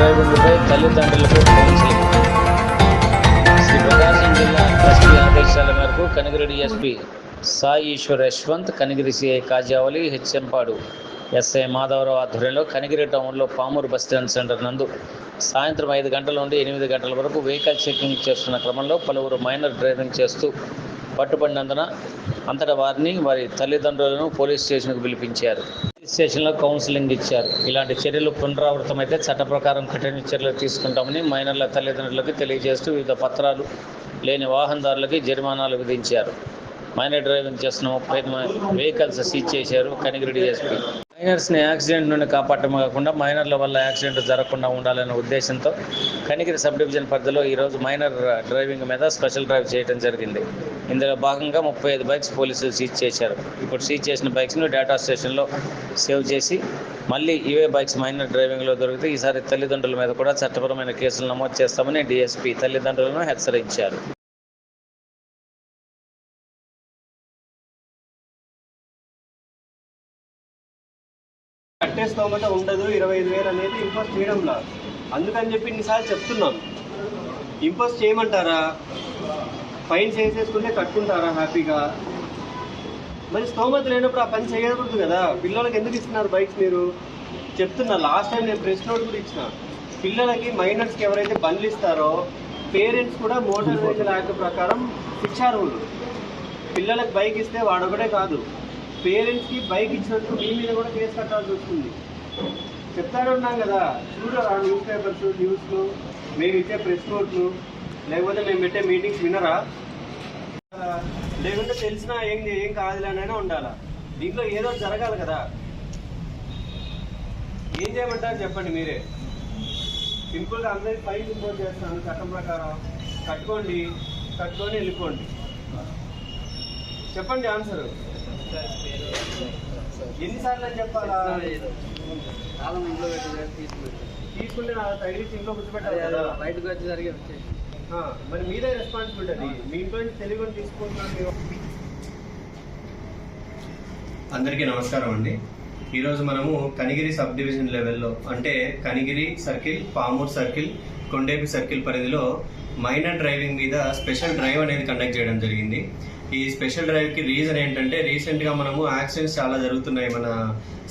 డ్రైవర్లపై తల్లిదండ్రులకు కౌన్సిలింగ్ శ్రీ ప్రకాశం జిల్లా ఎస్పీ ఆదేశాల మేరకు కనిగిరెడ్డి SP Sai Eswar Yashwant Kanigiri CI Kajavali HM Padu SI Madhavarao ఆధ్వర్యంలో కనిగిరి టౌన్లో పామూరు బస్ స్టాండ్ సెంటర్ నందు సాయంత్రం ఐదు గంటల నుండి ఎనిమిది గంటల వరకు వెహికల్ చెకింగ్ చేస్తున్న క్రమంలో పలువురు మైనర్ డ్రైవింగ్ చేస్తూ పట్టుబడినందున అంతటా వారిని వారి తల్లిదండ్రులను పోలీస్ స్టేషన్కు పిలిపించారు. పోలీస్ స్టేషన్లో కౌన్సిలింగ్ ఇచ్చారు. ఇలాంటి చర్యలు పునరావృతమైతే చట్ట ప్రకారం కఠిన చర్యలు తీసుకుంటామని మైనర్ల తల్లిదండ్రులకు తెలియజేస్తూ వివిధ పత్రాలు లేని వాహనదారులకి జరిమానాలు విధించారు. మైనర్ డ్రైవింగ్ చేస్తున్న ముప్పై వెహికల్స్ సీజ్ చేశారు. కనిగిరి ఎస్పీ మైనర్స్ని యాక్సిడెంట్ నుండి కాపాడటం కాకుండా మైనర్ల వల్ల యాక్సిడెంట్ జరగకుండా ఉండాలనే ఉద్దేశంతో కనికిరి సబ్ డివిజన్ పరిధిలో ఈరోజు మైనర్ డ్రైవింగ్ మీద స్పెషల్ డ్రైవ్ చేయడం జరిగింది. ఇందులో భాగంగా ముప్పై ఐదు బైక్స్ పోలీసులు సీజ్ చేశారు. ఇప్పుడు సీజ్ చేసిన బైక్స్ను డేటా స్టేషన్లో సేవ్ చేసి మళ్ళీ ఇవే బైక్స్ మైనర్ డ్రైవింగ్లో దొరికితే ఈసారి తల్లిదండ్రుల మీద కూడా చట్టపరమైన కేసులు నమోదు చేస్తామని డీఎస్పీ తల్లిదండ్రులను హెచ్చరించారు. కట్టే స్తోమత ఉండదు ఇరవై ఐదు వేలు అనేది ఇంపోజ్ చేయడంలా. అందుకని చెప్పి ఇన్నిసార్లు చెప్తున్నాం. ఇంపోజ్ చేయమంటారా? ఫైన్ చేసేసుకుంటే కట్టుకుంటారా హ్యాపీగా? మరి స్తోమత లేనప్పుడు ఆ పని చేయకూడదు కదా. పిల్లలకి ఎందుకు ఇస్తున్నారు బైక్స్ మీరు? చెప్తున్నా లాస్ట్ టైం నేను ప్రెస్ నోట్ కూడా ఇచ్చిన. పిల్లలకి మైనర్స్కి ఎవరైతే బండ్లు ఇస్తారో పేరెంట్స్ కూడా మోటార్ వెహికల్ యాక్ట్ ప్రకారం శిక్షార్హులు పిల్లలకు బైక్ ఇస్తే వాడొకటే కాదు. పేరెంట్స్కి బైక్ ఇచ్చినందుకు మీ మీద కూడా కేసు కట్టాల్సి వస్తుంది. చెప్తానే ఉన్నాం కదా చూడరా న్యూస్ పేపర్స్ న్యూస్లు మేము ఇచ్చే ప్రెస్ నోట్లు లేకపోతే మేము పెట్టే మీటింగ్స్ వినరా? లేకుంటే తెలిసినా ఏం ఏం కాదులేనైనా ఉండాలా? దీంట్లో ఏదో జరగాలి కదా. ఏం చేయమంటారు చెప్పండి మీరే? సింపుల్గా అందరికి ఫైన్ ఇంపోజ్ చేస్తున్నాను చట్టం ప్రకారం. కట్టుకోండి కట్టుకొని వెళ్ళిపోండి. చెప్పండి ఆన్సర్. ఎన్నిసార్లు అని చెప్పాలా? తాళం ఇంట్లో పెట్టి తీసుకుని తీసుకుంటే నా తగిలించి ఇంట్లో కూర్చోబెట్టాలి కదా. బయటకు వచ్చి జరిగి వచ్చేసి ఆ, మరి మీదే రెస్పాన్సిబిలిటీ అది. మీ ఇంట్లో నుంచి తెలియని తీసుకుంటున్నాను అందరికీ నమస్కారం అండి. ఈరోజు మనము కనిగిరి సబ్ డివిజన్ లెవెల్లో అంటే Kanigiri circle Pamur circle Kondepi circle పరిధిలో మైనర్ డ్రైవింగ్ మీద స్పెషల్ డ్రైవ్ అనేది కండక్ట్ చేయడం జరిగింది. ఈ స్పెషల్ డ్రైవ్కి రీజన్ ఏంటంటే రీసెంట్గా మనము యాక్సిడెంట్స్ చాలా జరుగుతున్నాయి మన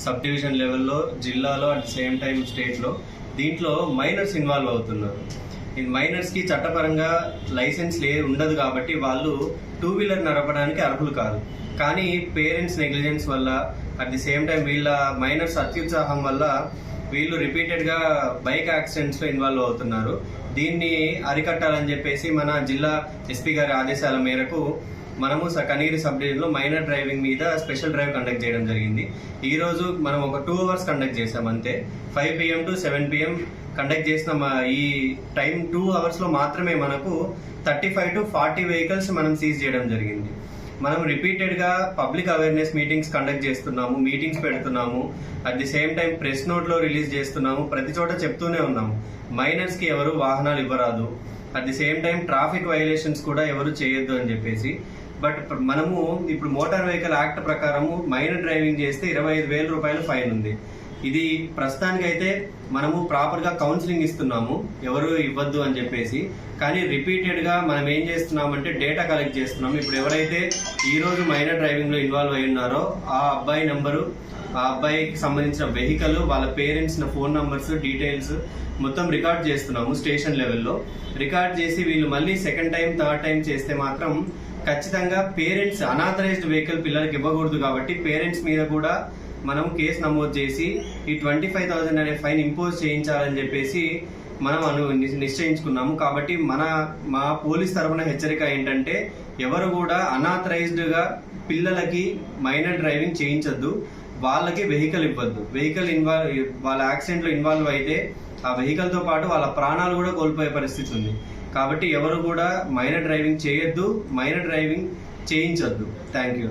సబ్ డివిజన్ లెవెల్లో జిల్లాలో అట్ సేమ్ టైం స్టేట్లో దీంట్లో మైనర్స్ ఇన్వాల్వ్ అవుతున్నారు. ఈ మైనర్స్కి చట్టపరంగా లైసెన్స్ లే ఉండదు కాబట్టి వాళ్ళు టూ వీలర్ నడపడానికి అర్హులు కాదు. కానీ పేరెంట్స్ నెగ్లిజెన్స్ వల్ల అట్ ది సేమ్ టైం వీళ్ళ మైనర్స్ అత్యుత్సాహం వల్ల వీళ్ళు రిపీటెడ్గా బైక్ యాక్సిడెంట్స్లో ఇన్వాల్వ్ అవుతున్నారు. దీన్ని అరికట్టాలని చెప్పేసి మన జిల్లా ఎస్పీ గారి ఆదేశాల మేరకు మనము స- కనీరి సబ్ డివిజన్లో మైనర్ డ్రైవింగ్ మీద స్పెషల్ డ్రైవ్ కండక్ట్ చేయడం జరిగింది. ఈ రోజు మనం ఒక టూ అవర్స్ కండక్ట్ చేసాం అంతే. Five PM to seven PM conduct చేసిన ఈ టైం టూ అవర్స్లో మాత్రమే మనకు thirty five to forty vehicles మనం సీజ్ చేయడం జరిగింది. మనం రిపీటెడ్గా పబ్లిక్ అవేర్నెస్ మీటింగ్స్ కండక్ట్ చేస్తున్నాము మీటింగ్స్ పెడుతున్నాము. At the same time press నోట్లో రిలీజ్ చేస్తున్నాము. ప్రతి చోట చెప్తూనే ఉన్నాము. మైనర్స్కి ఎవరు వాహనాలు ఇవ్వరాదు. At the same time traffic violations కూడా ఎవరు చేయొద్దు అని చెప్పేసి బట్ మనము ఇప్పుడు మోటార్ వెహికల్ యాక్ట్ ప్రకారము మైనర్ డ్రైవింగ్ చేస్తే ఇరవై ఐదు వేల రూపాయలు ఫైన్ ఉంది. ఇది ప్రస్తుతానికైతే మనము ప్రాపర్గా కౌన్సిలింగ్ ఇస్తున్నాము. ఎవరు ఇవ్వద్దు అని చెప్పేసి. కానీ రిపీటెడ్గా మనం ఏం చేస్తున్నామంటే డేటా కలెక్ట్ చేస్తున్నాము. ఇప్పుడు ఎవరైతే ఈరోజు మైనర్ డ్రైవింగ్లో ఇన్వాల్వ్ అయి ఉన్నారో ఆ అబ్బాయి నెంబరు ఆ అబ్బాయికి సంబంధించిన వెహికల్ వాళ్ళ పేరెంట్స్ ఫోన్ నంబర్స్ డీటెయిల్స్ మొత్తం రికార్డ్ చేస్తున్నాము స్టేషన్ లెవెల్లో రికార్డ్ చేసి వీళ్ళు మళ్ళీ సెకండ్ టైం థర్డ్ టైం చేస్తే మాత్రం ఖచ్చితంగా పేరెంట్స్ అనాథరైజ్డ్ వెహికల్ పిల్లలకి ఇవ్వకూడదు కాబట్టి పేరెంట్స్ మీద కూడా మనం కేసు నమోదు చేసి ఈ ట్వంటీ ఫైవ్ థౌసండ్ అనే ఫైన్ ఇంపోజ్ చేయించాలని చెప్పేసి మనం అను నిశ్చయించుకున్నాము. కాబట్టి మన మా పోలీస్ తరపున హెచ్చరిక ఏంటంటే ఎవరు కూడా అనాథరైజ్డ్గా పిల్లలకి మైనర్ డ్రైవింగ్ చేయించొద్దు. వాళ్ళకి వెహికల్ ఇవ్వద్దు. వెహికల్ ఇన్వాల్వ్ వాళ్ళ యాక్సిడెంట్లో ఇన్వాల్వ్ అయితే ఆ వెహికల్తో పాటు వాళ్ళ ప్రాణాలు కూడా కోల్పోయే పరిస్థితి ఉంది. కాబట్టి ఎవరు కూడా మైనర్ డ్రైవింగ్ చేయొద్దు మైనర్ డ్రైవింగ్ చేయించొద్దు. Thank you